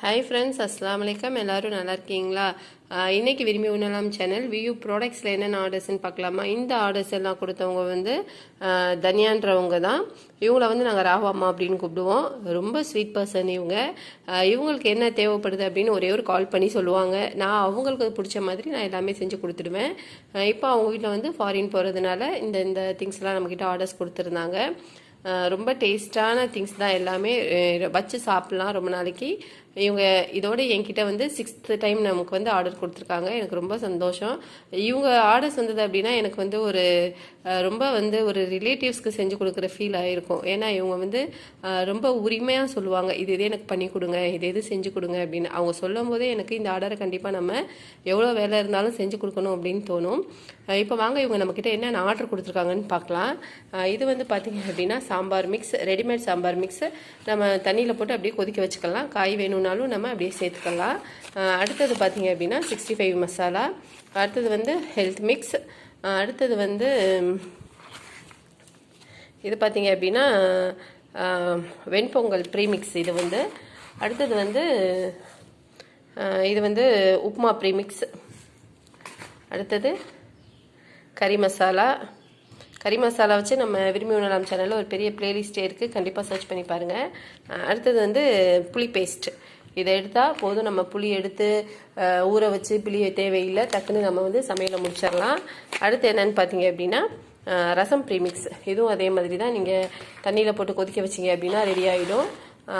Hi friends அஸ்லாம் வலைக்கம் எல்லாரும் நல்லா இருக்கீங்களா? இன்னைக்கு விரும்பி உணலாம் சேனல் வியூ ப்ராடக்ட்ஸில் என்னென்ன ஆர்டர்ஸ்னு பார்க்கலாமா? இந்த ஆர்டர்ஸ் எல்லாம் கொடுத்தவங்க வந்து தனியான்றவங்க தான். இவங்கள வந்து நாங்கள் ராகு அம்மா அப்படின்னு கூப்பிடுவோம். ரொம்ப ஸ்வீட் பர்சன் இவங்க. இவங்களுக்கு என்ன தேவைப்படுது அப்படின்னு ஒரே ஒரு கால் பண்ணி சொல்லுவாங்க. நான் அவங்களுக்கு பிடிச்ச மாதிரி நான் எல்லாமே செஞ்சு கொடுத்துடுவேன். இப்போ அவங்க வீட்டில் வந்து ஃபாரின் போகிறதுனால இந்த இந்த திங்ஸ்லாம் நம்மக்கிட்ட ஆர்டர்ஸ் கொடுத்துருந்தாங்க. ரொம்ப டேஸ்டான திங்ஸ் தான் எல்லாமே வச்சு சாப்பிட்லாம் ரொம்ப நாளைக்கு. இவங்க இதோட என்கிட்ட வந்து சிக்ஸ்த்து டைம் நமக்கு வந்து ஆர்டர் கொடுத்துருக்காங்க. எனக்கு ரொம்ப சந்தோஷம். இவங்க ஆர்டர்ஸ் வந்தது அப்படின்னா எனக்கு வந்து ஒரு ரொம்ப வந்து ஒரு ரிலேட்டிவ்ஸ்க்கு செஞ்சு கொடுக்குற ஃபீல் ஆகிருக்கும் ஏன்னா இவங்க வந்து ரொம்ப உரிமையாக சொல்லுவாங்க. இது இது எனக்கு பண்ணி கொடுங்க இது இது செஞ்சு கொடுங்க அப்படின்னு. அவங்க சொல்லும் போதே எனக்கு இந்த ஆர்டரை கண்டிப்பாக நம்ம எவ்வளோ வேலை இருந்தாலும் செஞ்சு கொடுக்கணும் அப்படின்னு தோணும். இப்போ வாங்க இவங்க நம்மக்கிட்ட என்னென்ன ஆர்டர் கொடுத்துருக்காங்கன்னு பார்க்கலாம். இது வந்து பார்த்தீங்க அப்படின்னா sambar mix readymade sambar mix நம்ம தண்ணியில் போட்டு அப்படியே கொதிக்க வச்சுக்கலாம். காய் வேணும்னாலும் நம்ம அப்படியே சேர்த்துக்கலாம். அடுத்தது பார்த்திங்க அப்படின்னா சிக்ஸ்டி ஃபைவ் மசாலா அடுத்தது வந்து ஹெல்த் மிக்ஸ் அடுத்தது வந்து இது பார்த்திங்க அப்படின்னா வெண்பொங்கல் ப்ரீமிக்ஸ் இது வந்து. அடுத்தது வந்து இது வந்து உப்மா ப்ரீமிக்ஸ் அடுத்தது கறி மசாலா கறி மசாலா வச்சு நம்ம விரும்பி உணலாம் சேனலில் ஒரு பெரிய பிளேலிஸ்டே இருக்குது கண்டிப்பாக சர்ச் பண்ணி பாருங்கள் அடுத்தது வந்து புளி பேஸ்ட் இதை எடுத்தால் போதும். நம்ம புளி எடுத்து ஊற வச்சு புளி தேவையில்லை. டக்குன்னு நம்ம வந்து சமையலை முடிச்சிடலாம். அடுத்து என்னன்னு பார்த்தீங்க அப்படின்னா ரசம் ப்ரீமிக்ஸ் இதுவும் அதே மாதிரி தான் நீங்கள் தண்ணியில் போட்டு கொதிக்க வச்சீங்க அப்படின்னா ரெடி ஆகிடும்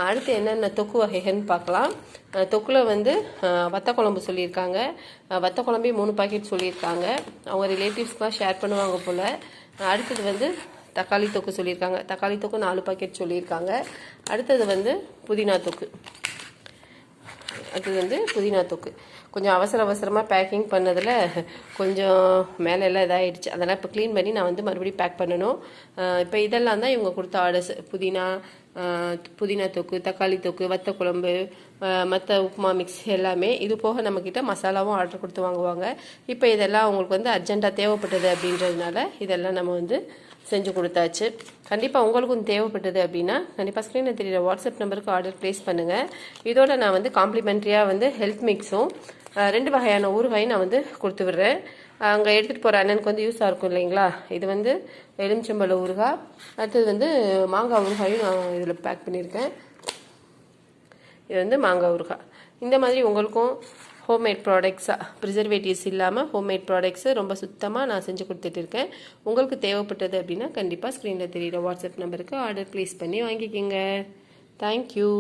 அடுத்து என்னென்ன தொக்கு வகைகள்னு பார்க்கலாம் தொக்குல வந்து வத்த குழம்பு சொல்லியிருக்காங்க. வத்த குழம்பே மூணு பாக்கெட் சொல்லியிருக்காங்க. அவங்க ரிலேட்டிவ்ஸ்க்குலாம் ஷேர் பண்ணுவாங்க போல். அடுத்தது வந்து தக்காளி தொக்கு சொல்லியிருக்காங்க. தக்காளி தொக்கு நாலு பாக்கெட் சொல்லியிருக்காங்க. அடுத்தது வந்து புதினா தொக்கு. அடுத்தது வந்து புதினா தொக்கு. கொஞ்சம் அவசர அவசரமாக பேக்கிங் பண்ணதில் கொஞ்சம் மேலே எல்லாம் இதாகிடுச்சு அதெல்லாம் இப்போ க்ளீன் பண்ணி நான் வந்து மறுபடியும் பேக் பண்ணணும். இப்போ இதெல்லாம் தான் இவங்க கொடுத்த ஆர்டர்ஸ் புதினா புதினா தொக்கு தக்காளி தொக்கு வத்த குழம்பு மற்ற உப்புமா மிக்ஸ் எல்லாமே. இது போக நம்மக்கிட்ட மசாலாவும் ஆர்டர் கொடுத்து வாங்குவாங்க. இப்போ இதெல்லாம் அவங்களுக்கு வந்து அர்ஜென்ட்டாக தேவைப்பட்டது அப்படின்றதுனால இதெல்லாம் நம்ம வந்து செஞ்சு கொடுத்தாச்சு. கண்டிப்பாக உங்களுக்கும் தேவைப்பட்டது அப்படின்னா கண்டிப்பாக ஸ்க்ரீனில் தெரியுற வாட்ஸ்அப் நம்பருக்கு ஆர்டர் ப்ளேஸ் பண்ணுங்கள் இதோட நான் வந்து காம்ப்ளிமெண்ட்ரியாக வந்து ஹெல்த் மிக்ஸும் ரெண்டு வகையான ஊறுகாயும் நான் வந்து கொடுத்து விடுறேன். அங்கே எடுத்துகிட்டு போகிற அண்ணனுக்கு வந்து யூஸாக இருக்கும் இல்லைங்களா? இது வந்து எலுமிச்சம்பழ ஊறுகாய் அடுத்தது வந்து மாங்காய் ஊறுகாயும் நான் இதில் பேக் பண்ணியிருக்கேன். இது வந்து மாங்காய் ஊறுகாய் இந்த மாதிரி உங்களுக்கும் ஹோம்மேட் ப்ராடக்ட்ஸாக ப்ரிசர்வேட்டிவ்ஸ் இல்லாமல் ஹோம்மேட் ப்ராடக்ட்ஸு ரொம்ப சுத்தமாக நான் செஞ்சு கொடுத்துட்டு இருக்கேன். உங்களுக்கு தேவைப்பட்டது அப்படின்னா கண்டிப்பாக ஸ்க்ரீனில் தெரியுற வாட்ஸ்அப் நம்பருக்கு ஆர்டர் ப்ளேஸ் பண்ணி வாங்கிக்கோங்க. தேங்க்யூ